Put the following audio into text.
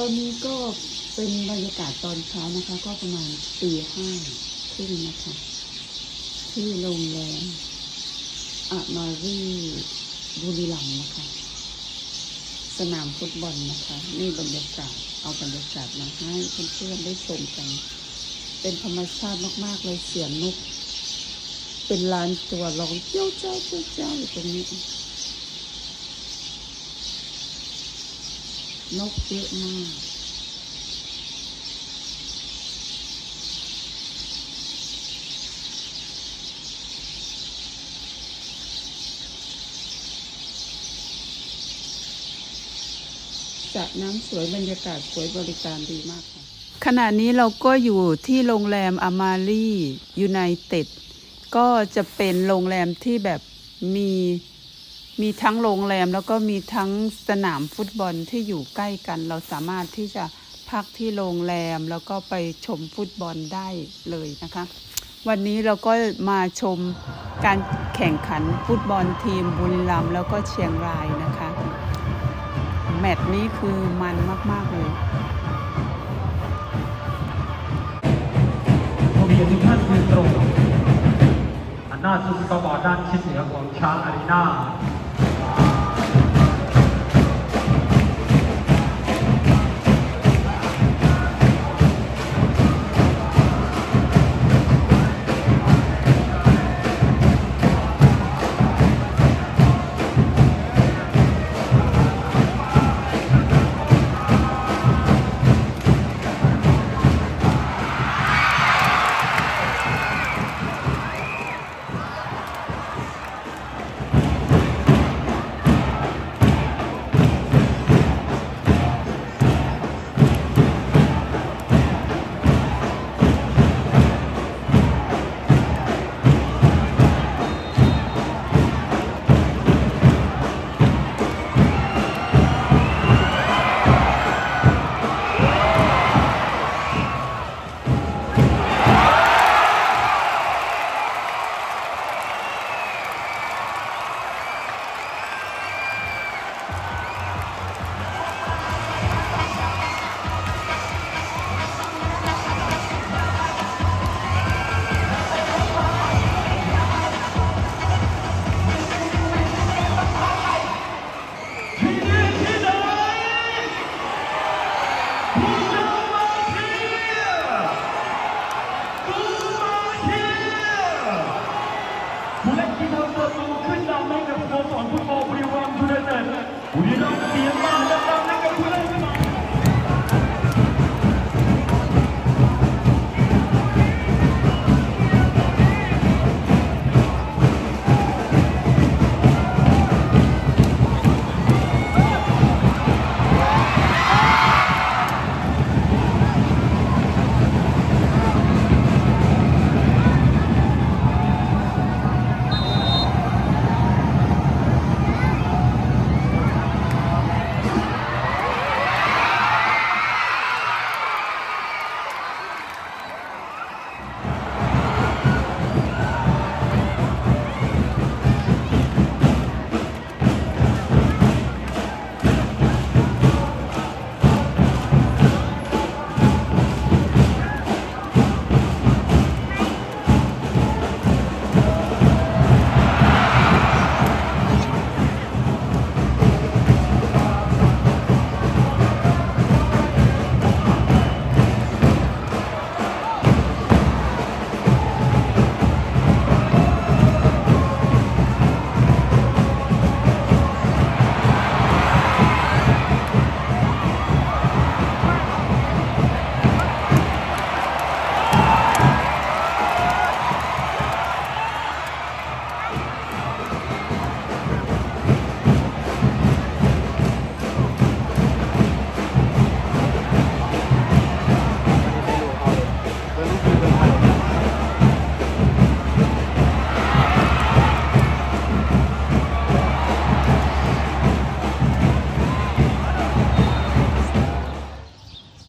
ตอนนี้ก็เป็นบรรยากาศตอนเช้านะคะ ก็ประมาณตีห้าครึ่งนะคะ ที่โรงแรมอามารีบุรีรัมย์นะคะ สนามฟุตบอลนะคะ นี่บรรยากาศเอาบรรยากาศมาให้เพื่อนๆได้ชมกัน เป็นธรรมชาติมากๆเลยเสียงนก เป็นลานตัวร้องเจ้าเจ้าเจ้าเจ้าอยู่ตรงนี้ นกเยอะมากสระน้ำสวยบรรยากาศสวยบริการดีมากค่ะขณะนี้เราก็อยู่ที่โรงแรมอามารียูไนเต็ดก็จะเป็นโรงแรมที่แบบมี มีทั้งโรงแรมแล้วก็มีทั้งสนามฟุตบอลที่อยู่ใกล้กัน เราสามารถที่จะพักที่โรงแรมแล้วก็ไปชมฟุตบอลได้เลยนะคะ วันนี้เราก็มาชมการแข่งขันฟุตบอลทีมบุรีรัมย์แล้วก็เชียงรายนะคะ แมตช์นี้คือมันมาก ๆ เลยผู้มีทุกท่านยืนตรงหันหน้าสู่กระบอกด้านทิศเหนือของช้างอารีนา